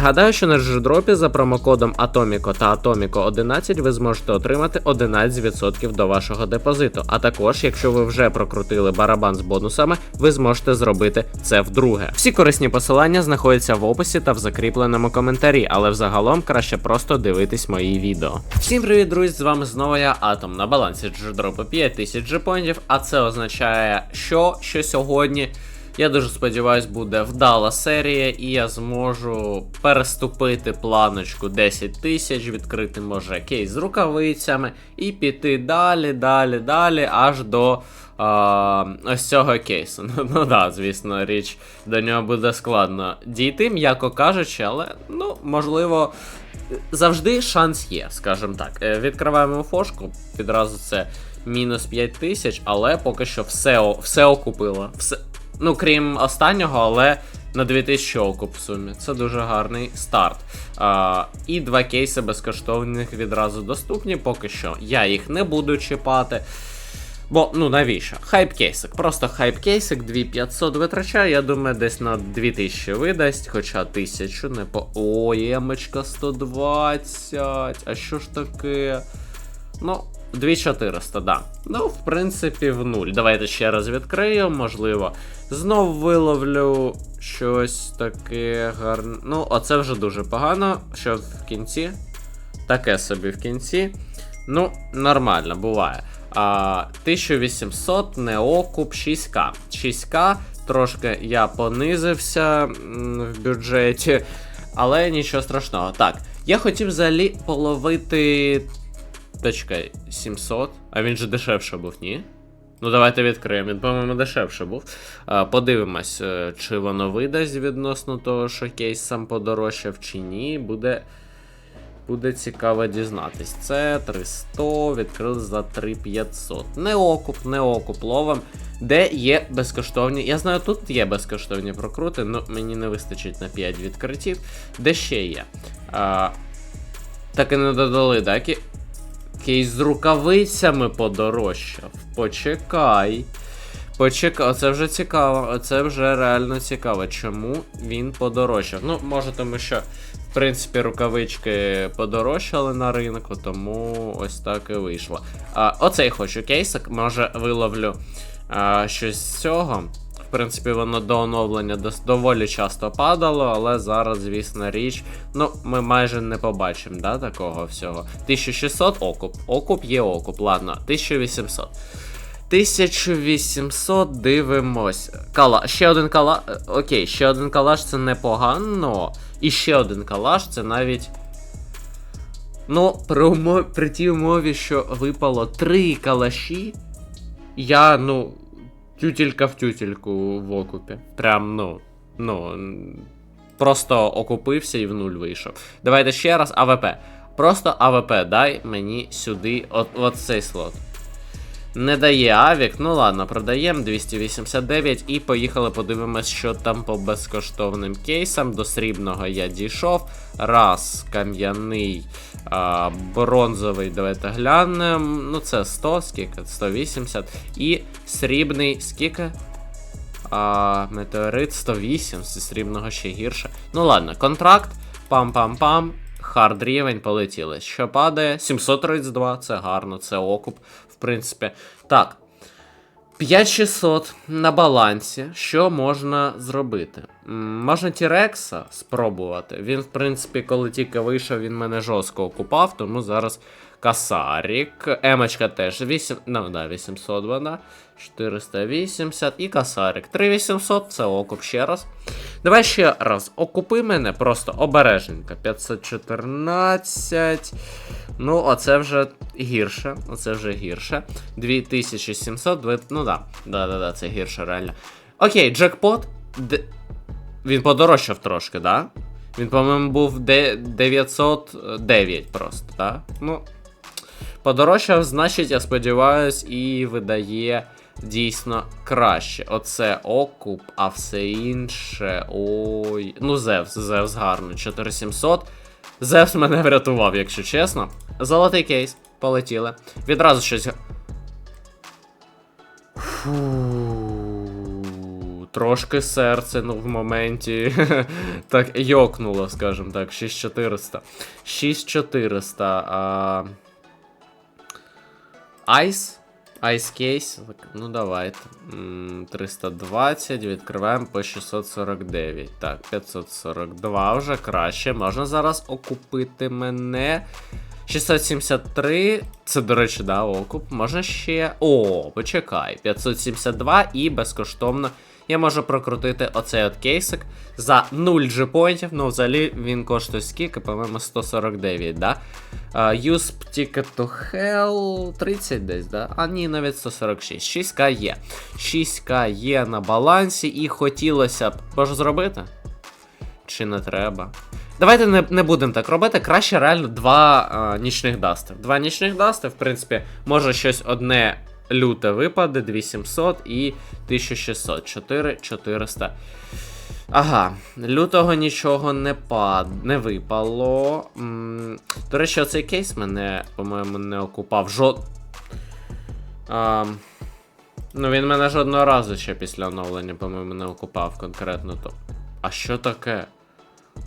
Нагадаю, що на джедропі за промокодом Atomico та Atomico 11 ви зможете отримати 11% до вашого депозиту. А також, якщо ви вже прокрутили барабан з бонусами, ви зможете зробити це вдруге. Всі корисні посилання знаходяться в описі та в закріпленому коментарі, але взагалом краще просто дивитись мої відео. Всім привіт, друзі! З вами знову я Атом на балансі джедропу 5000 джепоінтів, а це означає, що, що сьогодні. Я дуже сподіваюсь, буде вдала серія, і я зможу переступити планочку 10 тисяч, відкрити може кейс з рукавицями і піти далі, далі, далі, аж до ось цього кейсу. Ну, ну да, звісно, річ до нього буде складно дійти, м'яко кажучи, але ну, можливо. Завжди шанс є, скажімо так. Е, Відкриваємо фошку, відразу це мінус 5 тисяч, але поки що все, все окупило. Все, Ну, крім останнього, але на 2000 окуп в сумі. Це дуже гарний старт. А, і два кейси безкоштовних відразу доступні. Поки що я їх не буду чіпати. Бо, ну навіщо? Хайп-кейсик. Просто хайп-кейсик 2500 витрачаю, я думаю, десь на 2000 видасть, хоча 1000 не по. О, ємочка 120. А що ж таке? Ну, 2400, да. Ну, в принципі, в нуль. Давайте ще раз відкрию, можливо. Знов виловлю щось таке гарне. Ну, оце вже дуже погано. Що в кінці? Таке собі в кінці. Ну, нормально, буває. А, 1800 неокуп 6К. 6К, трошки я понизився в бюджеті, але нічого страшного. Так, я хотів взагалі половити. Точкай, 700. А він же дешевше був, ні? Ну, давайте відкриємо. Він, по-моєму, дешевше був. А, подивимось, е, чи воно видасть відносно того, що кейс сам подорожчав, чи ні. Буде. Буде цікаво дізнатись. Це 300, відкрили за 3500. Не окуп, не окуп ловом. Де є безкоштовні. Я знаю, тут є безкоштовні прокрути, але мені не вистачить на 5 відкриттів. Де ще є? А, так і не додали, так? Кейс з рукавицями подорожчав. Почекай. Почекай, оце вже цікаво, оце вже реально цікаво. Чому він подорожчав? Ну, може, тому що, в принципі, рукавички подорожчали на ринку, тому ось так і вийшло. А, оцей хочу кейсик, може виловлю а, щось з цього. Принципі, воно до оновлення доволі часто падало, але зараз, звісно, річ. Ну, ми майже не побачимо, да, такого всього. 1600 окуп. Окуп є окуп, ладно, 1800. 1800 дивимось. Кала. Ще один кала. е, Окей, ще один калаш це непогано. І ще один калаш це навіть. Ну, при, умо... при тій умові, що випало три калаші. Я, ну, тютелька в тютельку в окупі. Прям, ну. Ну. Просто окупився і в нуль вийшов. Давайте ще раз АВП. Просто АВП дай мені сюди от, от цей слот. Не дає авік, ну ладно, продаємо 289 і поїхали подивимось, що там по безкоштовним кейсам. До срібного я дійшов. Раз, кам'яний, бронзовий, давайте глянемо. Ну це 100, скільки? 180. І срібний, скільки? А, метеорит 108, зі срібного ще гірше. Ну ладно, контракт. Пам-пам-пам. Хард рівень полетіли. Що падає? 732, це гарно, це окуп, принципі. Так. 5600 на балансі. Що можна зробити? Можна Тірекса спробувати. Він, в принципі, коли тільки вийшов, він мене жорстко окупав, тому зараз Касарік. Емочка теж 8. Ну, да, 800 вона. 480 і Касарік. 3800 це окуп ще раз. Давай ще раз. Окупи мене просто обережненько. 514. Ну, оце вже гірше. Оце вже гірше. 2700. дві- Ну да. Да, да, да, це гірше, реально. Окей, джекпот. Д... Він подорожчав трошки, да? Він, по-моєму, був 909 просто, да? Ну. Подорожчав, значить, я сподіваюсь, і видає дійсно краще. Оце окуп, а все інше. Ой. Ну, Зевс, Зевс гарно. 4700. Зевс мене врятував, якщо чесно. Золотий кейс. Полетіли. Відразу щось. Фу. трошки серце ну, в моменті так йокнуло, скажімо так, 6400. 6400. А... Айс? Айс кейс? Ну давайте. 320, відкриваємо по 649. Так, 542 вже краще. Можна зараз окупити мене. 673. Це, до речі, да, окуп. Можна ще. О, почекай. 572 і безкоштовно. Я можу прокрутити оцей от кейсик за 0 джипоінтів. Ну, взагалі він коштує скільки, по-моєму, 149, да? Uh, ticket to hell 30 десь, да? А ні, навіть 146. 6к є. 6к є на балансі і хотілося б. Можу зробити? Чи не треба? Давайте не, не будемо так робити. Краще реально два а, нічних дасти. Два нічних дасти, в принципі, може щось одне люте випаде, 2700 і 1600. 4400. Ага, лютого нічого не пад, не випало. М, До речі, оцей кейс мене, по-моєму, не окупав. Жод. А, ну, він мене жодного разу ще після оновлення, по-моєму, не окупав конкретно то. А що таке?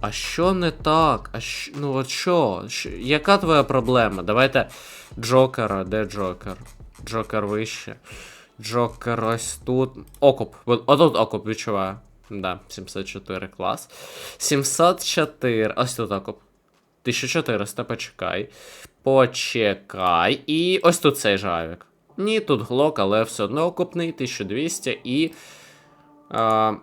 А що не так? А що, ну от що? Що- Яка твоя проблема? Давайте Джокера, де Джокер? Джокер вище. Джокер ось тут. Окуп. Отут окуп відчуваю. Да, 704 клас. 704. Ось тут окуп. 1400, почекай. Почекай. І ось тут цей жавік. Ні, тут глок, але все одно окупний, 1200 і. А,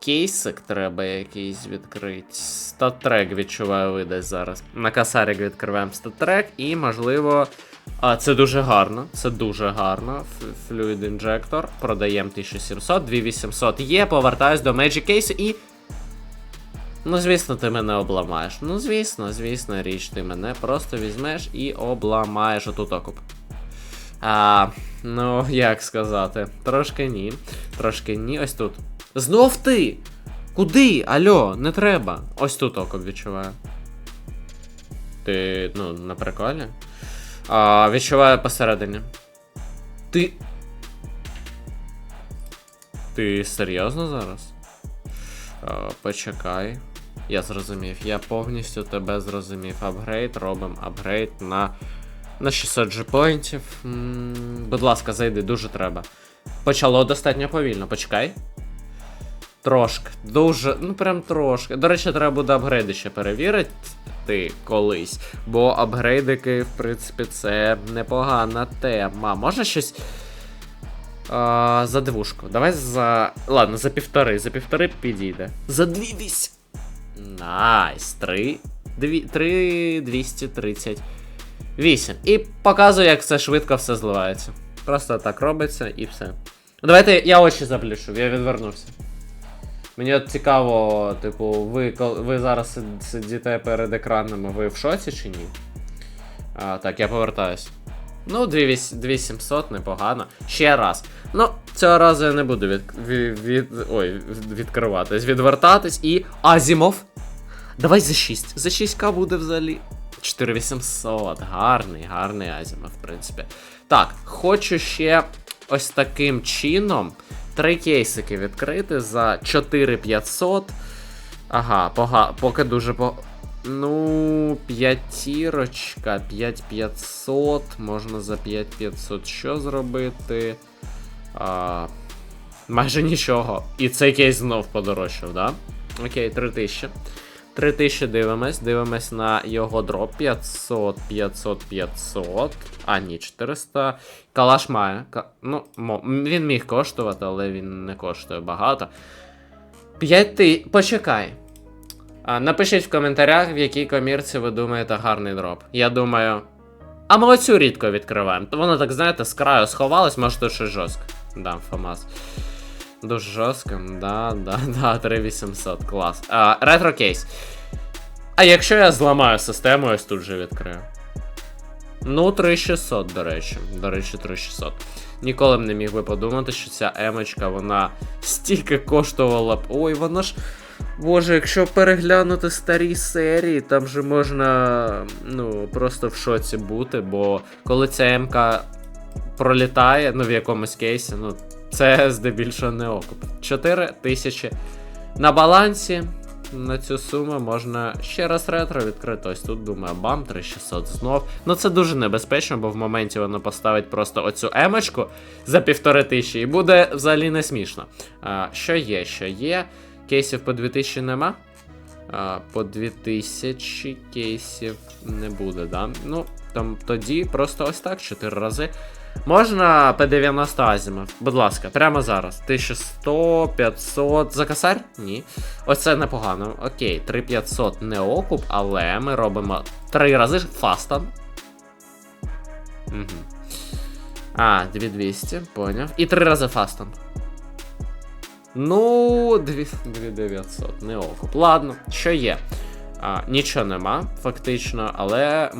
кейсик треба якийсь відкрити. Статрек відчуваю видасть зараз. На касарік відкриваємо статрек і, можливо. А, це дуже гарно. Це дуже гарно. Fluid Injector. Продаємо 1700, 2800 є. Повертаюсь до Magic Case і. Ну, звісно, ти мене обламаєш. Ну, звісно, звісно, річ, ти мене просто візьмеш і обламаєш отут окуп. А, ну, як сказати, трошки ні. Трошки ні. Ось тут. Знов ти! Куди? Альо, не треба. Ось тут окоп відчуваю. Ти, ну, на приколі? А, відчуваю посередині. Ти. Ти серйозно зараз? А, почекай. Я зрозумів. Я повністю тебе зрозумів. Апгрейд, робимо апгрейд на. На 600 джипоінтів. Будь ласка, зайди, дуже треба. Почало достатньо повільно, почекай. Трошки. Дуже, ну прям трошки. До речі, треба буде апгрейди ще перевірити колись. Бо апгрейдики, в принципі, це непогана тема. Можна щось. А, за двушку. Давай за. Ладно, за півтори. За півтори підійде. За дві вісь. Найс. Три. Дві. Три. 230. 8. І показую, як це швидко все зливається. Просто так робиться і все. Давайте я очі заплющу, я відвернувся. Мені от цікаво, типу, ви, ви зараз сид- сидіте перед екранами, ви в шоці чи ні? А, так, я повертаюсь. Ну, 2700, непогано. Ще раз. Ну, цього разу я не буду від, від, від, ой, відкриватись, відвертатись і. Азімов! Давай за 6. За 6к буде взагалі. 4800. Гарний, гарний Азімов, в принципі. Так, хочу ще ось таким чином три кейсики відкрити за 4500. Ага, пога... поки дуже по. Ну, п'ятірочка, 5500. Можна за 5500 що зробити? А, майже нічого. І цей кейс знов подорожчав, да? Окей, 3000. 3000 дивимось, дивимось на його дроп 500, 500, 500. А, ні, 400. Калаш має. Ну, він міг коштувати, але він не коштує багато. 5 ти. Почекай. А, напишіть в коментарях, в якій комірці ви думаєте гарний дроп. Я думаю. А ми оцю рідко відкриваємо. Воно так, знаєте, з краю сховалось, може тут щось жорстко. Да, Фомас. Дуже жорстко, да, да, да, 3800, клас. А, ретро кейс. А якщо я зламаю систему, ось тут же відкрию. Ну, 3600, до речі. До речі, 3600. Ніколи б не міг би подумати, що ця емочка, вона стільки коштувала б. Ой, вона ж. Боже, якщо переглянути старі серії, там же можна ну, просто в шоці бути, бо коли ця емка пролітає, ну в якомусь кейсі, ну Це здебільшого не окуп. 4 тисячі. На балансі на цю суму можна ще раз ретро відкрити. Ось тут думаю, бам, 3600 знов. Ну це дуже небезпечно, бо в моменті воно поставить просто оцю емочку за півтори тисячі і буде взагалі не смішно. А, що є, що є? Кейсів по 2000 нема. А, по 2000 кейсів не буде, да? Ну, там тоді просто ось так, 4 рази. Можна P90 Азімов, будь ласка, прямо зараз. 1100, 500. За косарь? Ні. Оце непогано. Окей, 3500 не окуп, але ми робимо 3 рази фастон. Угу. А, 2200, поняв. І 3 рази фастон. Ну, 2900, не окуп. Ладно, що є? А, нічого нема, фактично, але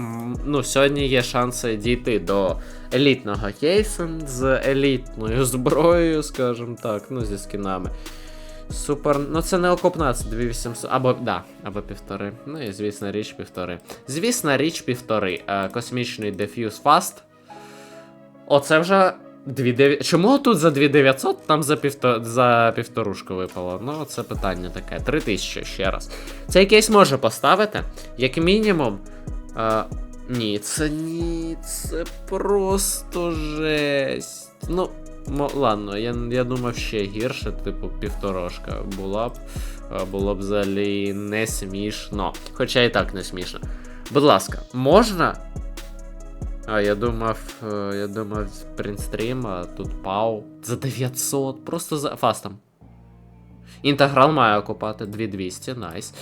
ну, сьогодні є шанси дійти до елітного кейсу з елітною зброєю, скажімо так, ну, зі скінами. Супер. Ну це не окупна, це 2800. Або да, або півтори. Ну і звісно річ півтори. Звісно, річ півтори. Е, космічний Diffuse Fast. Оце вже 2900. Чому тут за 2900, там за півто... за півторушку випало? Ну, це питання таке. 3000 ще раз. Цей кейс може поставити, як мінімум. Е, ні, це ні, це просто жесть. Ну, ладно, я, я думав ще гірше, типу, півторошка була б. е, Було б взагалі не смішно. Хоча і так не смішно. Будь ласка, можна а, я думав, е, я думав, принстрім, а тут пау. За 900, просто за фастом. Інтеграл має окупати 2200, найс.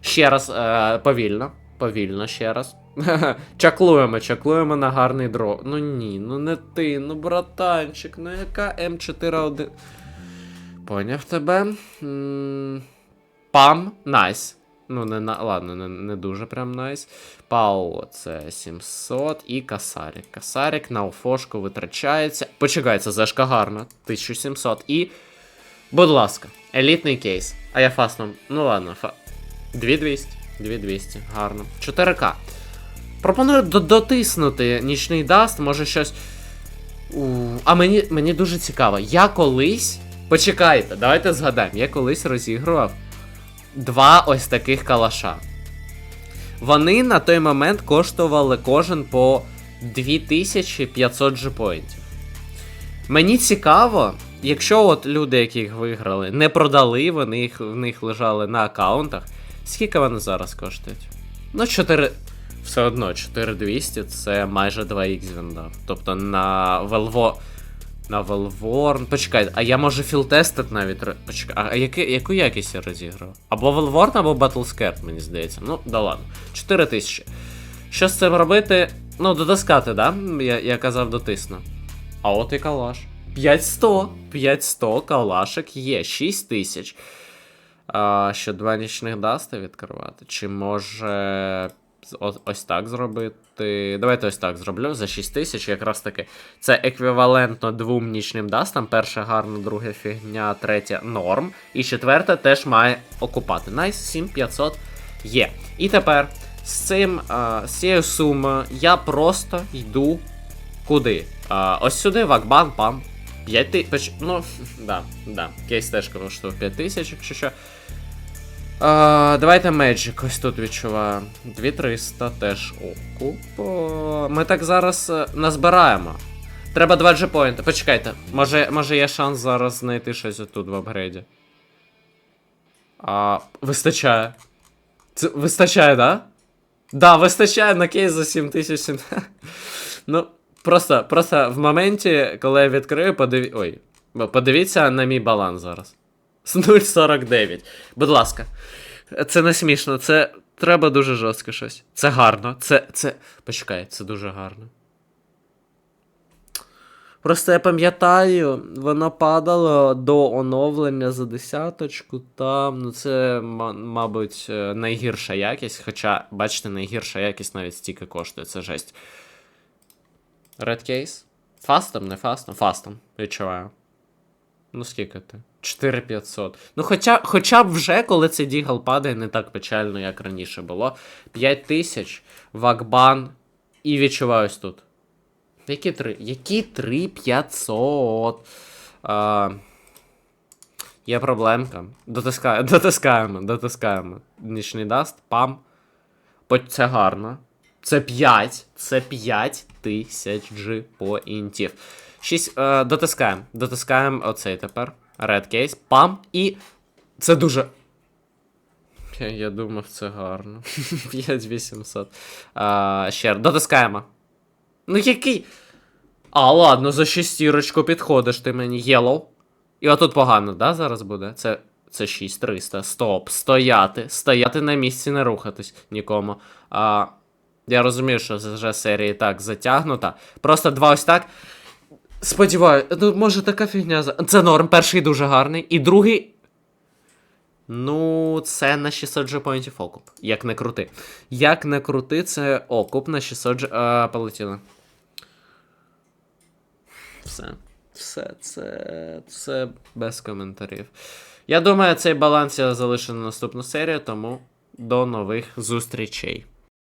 Ще раз, е, повільно, повільно ще раз. чаклуємо, чаклуємо на гарний дро. Ну ні, ну не ти, ну братанчик, ну яка М41. Поняв тебе. М, Пам, найс. Ну, не на. Ладно, не, не дуже прям найс. Пау це 700 і Касарік. Касарік на офошку витрачається. Почекай, це зашка гарно. 1700 і. Будь ласка, елітний кейс. А я фастом. Ну ладно, фа... 2200. 2200, гарно. 4К. Пропоную до- дотиснути нічний даст, може щось. А мені, мені дуже цікаво. Я колись. Почекайте, давайте згадаємо. Я колись розігрував два ось таких калаша. Вони на той момент коштували кожен по 2500 джипоінтів. Мені цікаво, якщо от люди, яких виграли, не продали, вони їх, в них лежали на аккаунтах, скільки вони зараз коштують? Ну, 4. Все одно, 4200 це майже 2х він. Тобто на Велво. На Велворн. Почекай, а я можу філтестит навіть. Почекай, а яки, яку якість я розіграв? Або Велворн, або Battlescared, мені здається. Ну, да ладно. 4000. Що з цим робити? Ну, дотискати, да? Я, я казав, дотисну. А от і калаш. 5100. 5100 калашик є. 6000. А, що два нічних дасти відкривати? Чи може. Ось так зробити. Давайте ось так зроблю за 6 тисяч, якраз таки. Це еквівалентно двом нічним дастам. Перша гарна, друга фігня, третя норм. І четверта теж має окупати. Найс, 7500 є. І тепер з цим з цією сумою я просто йду куди? Ось сюди, Вакбан, пам. 5 тисяч. Ну, да, да. Кейс теж коштував 5 тисяч, якщо що. А, давайте Magic ось тут відчуваю. 2300 теж окуп. Ми так зараз е, назбираємо. Треба 2 джепоінти. Почекайте, може, може є шанс зараз знайти щось отут в апгрейді. А, вистачає. Це вистачає, да? Да, вистачає на кейс за 7000. ну, просто, просто в моменті, коли я відкрию, подиві... Ой. Подивіться на мій баланс зараз. З 0,49. Будь ласка. Це не смішно, це треба дуже жорстко щось. Це гарно. Це. це. Почекай, це дуже гарно. Просто я пам'ятаю, воно падало до оновлення за десяточку. Там, ну це, ма- мабуть, е, найгірша якість. Хоча, бачите, найгірша якість навіть стільки коштує, це жесть. Red Case? Фастом, не фастом? Фастом, відчуваю. Ну скільки ти? 4500. Ну, хоча, хоча б вже, коли цей дігл падає, не так печально, як раніше було. 5000, Вакбан і відчуваюсь тут. Які три? Які 3500? А, є проблемка. Дотискаємо, дотискаємо, дотискаємо. Нічний даст, пам. Це гарно. Це 5. Це 5 тисяч поінтів. 6. Е, дотискаємо. Дотискаємо оцей тепер. Red case. Пам. І. Це дуже. Я, я думав, це гарно. 5800. А, ще раз. Дотискаємо. Ну який. А, ладно, за шестірочку підходиш ти мені. Yellow. І отут погано, да, зараз буде? Це. Це 6300. Стоп. Стояти. Стояти на місці, не рухатись нікому. А, я розумію, що це вже серія і так затягнута. Просто два ось так. Сподіваюся, ну може така фігня. Це норм, перший дуже гарний, і другий. Ну, це на 600 джепоінтів окуп. Як не крути. Як не крути, це окуп на 600 дж... А. Все. Все, це. Це без коментарів. Я думаю, цей баланс я залишу на наступну серію, тому до нових зустрічей.